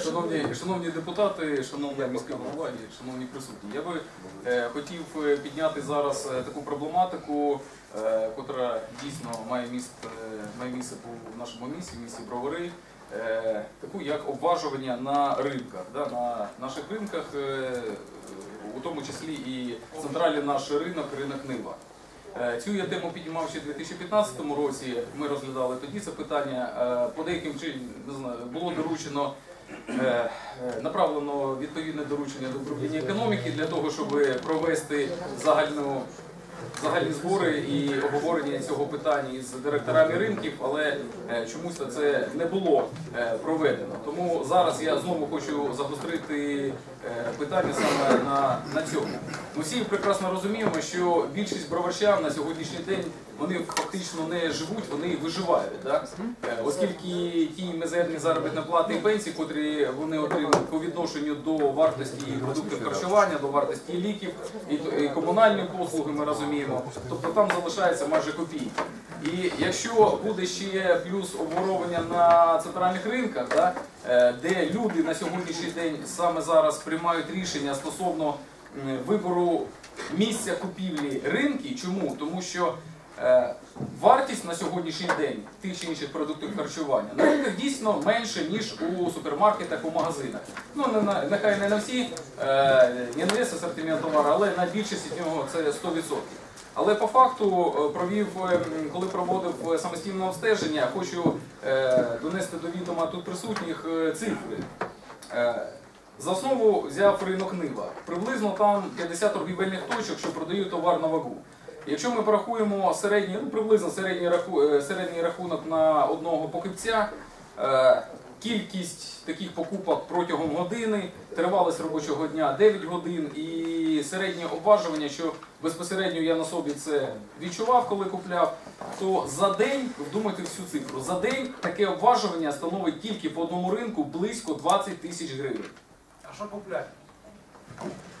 Шановні, шановні депутати, шановна міська голова і шановні присутні, я би е, хотів е, підняти зараз е, таку проблематику, е, котра дійсно має місце, має місце по- в нашому місті, в місті Бровари, е, таку як обважування на ринках, да, на наших ринках, е, у тому числі і центральний наш ринок, ринок Нива. Е, Цю я тему піднімав ще у 2015 році. Ми розглядали тоді це питання. Е, По деяким чином не знаю, було доручено е, направлено відповідне доручення до управління економіки для того, щоб провести загальну. Загальні збори і обговорення цього питання із директорами ринків, але е, чомусь це не було е, проведено. Тому зараз я знову хочу загострити е, питання саме на, на цьому. Ми всі прекрасно розуміємо, що більшість броварчан на сьогоднішній день вони фактично не живуть, вони виживають. Е, Оскільки ті мізерні заробітні плати і пенсії, котрі вони отримують по відношенню до вартості продуктів харчування, до вартості ліків і комунальні послуги, ми розуміємо. Тобто там залишається майже копійки. І якщо буде ще плюс обворовування на центральних ринках, да, е, де люди на сьогоднішній день саме зараз приймають рішення стосовно вибору місця купівлі ринки. Чому? Тому що е, вартість на сьогоднішній день тих чи інших продуктів харчування на ринках дійсно менше, ніж у супермаркетах, у магазинах. Ну, нехай не на всі, не на весь асортимент товару, але на більшість від нього це 100%. Але по факту е, провів, е, коли проводив е, самостійне обстеження, хочу донести до відома тут присутніх цифри. За основу взяв ринок Нива. Приблизно там 50 торгівельних точок, що продають товар на вагу. Якщо ми порахуємо середній, ну приблизно середній, раху, середній рахунок на одного покупця, кількість таких покупок протягом години, тривалість робочого дня 9 годин і середнє обважування, що безпосередньо я на собі це відчував, коли купляв, то за день, вдумайте всю цифру, за день таке обважування становить тільки по одному ринку близько 20 тисяч гривень. А що купляти?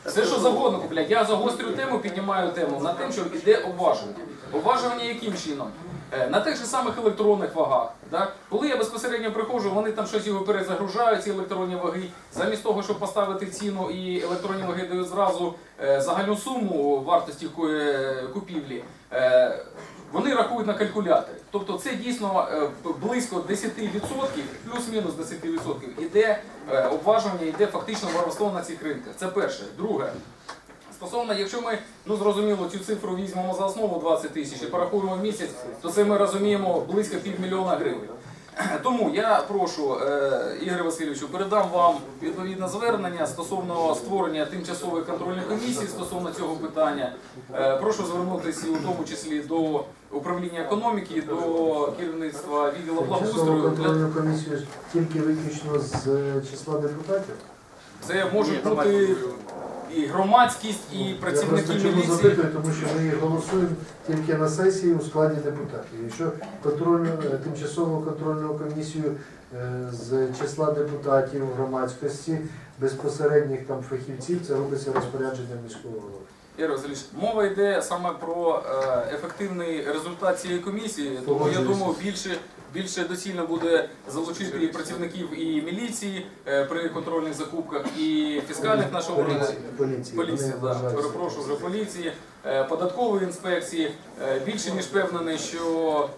Все, що завгодно куплять. Я загострю тему, піднімаю тему на тим, що йде обважування. Обважування яким чином? Е, На тих же самих електронних вагах. Да? Коли я безпосередньо приходжу, вони там щось його перезагружають, ці електронні ваги. Замість того, щоб поставити ціну і електронні ваги дають зразу е, загальну суму вартості е, купівлі. Вони рахують на калькуляторі. Тобто це дійсно близько 10%, плюс-мінус 10% іде обважування, йде фактично воровство на цих ринках. Це перше. Друге. Стосовно, якщо ми ну зрозуміло цю цифру візьмемо за основу 20 тисяч і порахуємо в місяць, то це ми розуміємо близько півмільйона гривень. Тому я прошу е, Ігоря Васильовичу, передам вам відповідне звернення стосовно створення тимчасової контрольної комісії стосовно цього питання. Е, прошу звернутися і у тому числі до управління економіки, до керівництва відділу Тимчасову благоустрою. Контрольну комісію тільки виключно з е, числа депутатів. Це можуть бути і громадськість, і Я працівники просто чому міліції. запитую, тому що ми голосуємо тільки на сесії у складі депутатів. Якщо контрольну, е, тимчасову контрольну комісію е, з числа депутатів громадськості, безпосередніх там фахівців, це робиться розпорядженням міського голови. Ігор Васильович, мова йде саме про е, ефективний результат цієї комісії, тому я Погоджуюся. думаю, більше, більше доцільно буде залучити і працівників і міліції е, при контрольних закупках, і фіскальних нашого органів. Поліції, поліції. Да, перепрошую вже поліції, е, податкової інспекції. Е, Більше ніж впевнений, що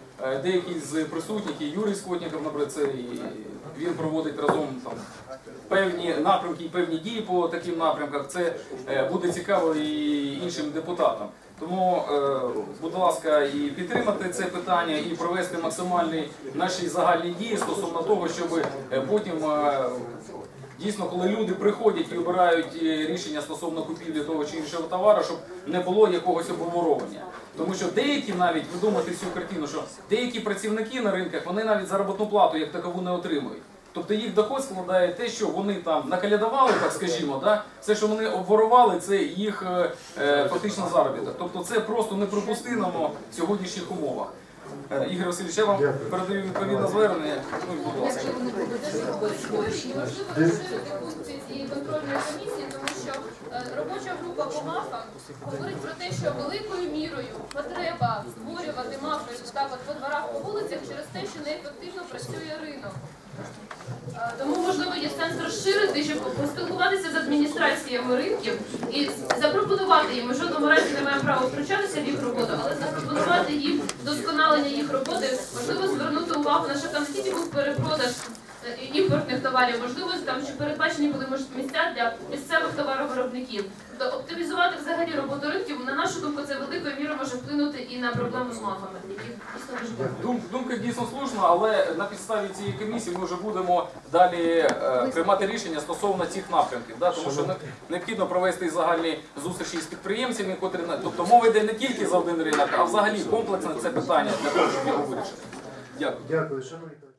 деякі з присутніх, і Юрій Скотніков, наприклад, це і він проводить разом там певні напрямки і певні дії по таким напрямках. Це е, буде цікаво і іншим депутатам. Тому, е, будь ласка, і підтримати це питання, і провести максимальні наші загальні дії стосовно того, щоб е, потім. Дійсно, коли люди приходять і обирають е, рішення стосовно купівлі того чи іншого товару, щоб не було якогось обговорення. Тому що деякі навіть ви думаєте цю картину, що деякі працівники на ринках вони навіть заробітну плату як такову не отримують. Тобто їх доход складає те, що вони там накалядували, так скажімо, да? все, що вони обворували, це їх е, е, фактично заробіток. Тобто це просто неприпустимо в сьогоднішніх умовах. Е, Ігор Васильович, я вам передаю відповідне звернення. Ну, і будь ласка. Розширити функції цієї контрольної комісії, тому що е, робоча група по МАФам говорить про те, що великою мірою потреба створювати МАФи так от по дворах по вулицях через те, що неефективно працює ринок. Е, розширити, щоб поспілкуватися з адміністраціями ринків і запропонувати їм. Ми в жодному разі не маємо права втручатися в їх роботу, але запропонувати їм вдосконалення їх роботи, можливо, звернути увагу на що там скільки був перепродаж е, імпортних товарів, можливо, там чи передбачені були місця для місцевих товаровиробників. Тобто оптимізувати взагалі роботу ринків, на нашу на проблему з мафами, які дійсно дуже багато. Дум- Думка дійсно слушна, але на підставі цієї комісії ми вже будемо далі е, приймати рішення стосовно цих напрямків. Да? Тому що не- необхідно провести загальні зустрічі з підприємцями, котрі на- тобто мова йде не тільки за один ринок, а взагалі комплексне це питання для того, щоб його вирішити. Дякую. Дякую, шановні колеги.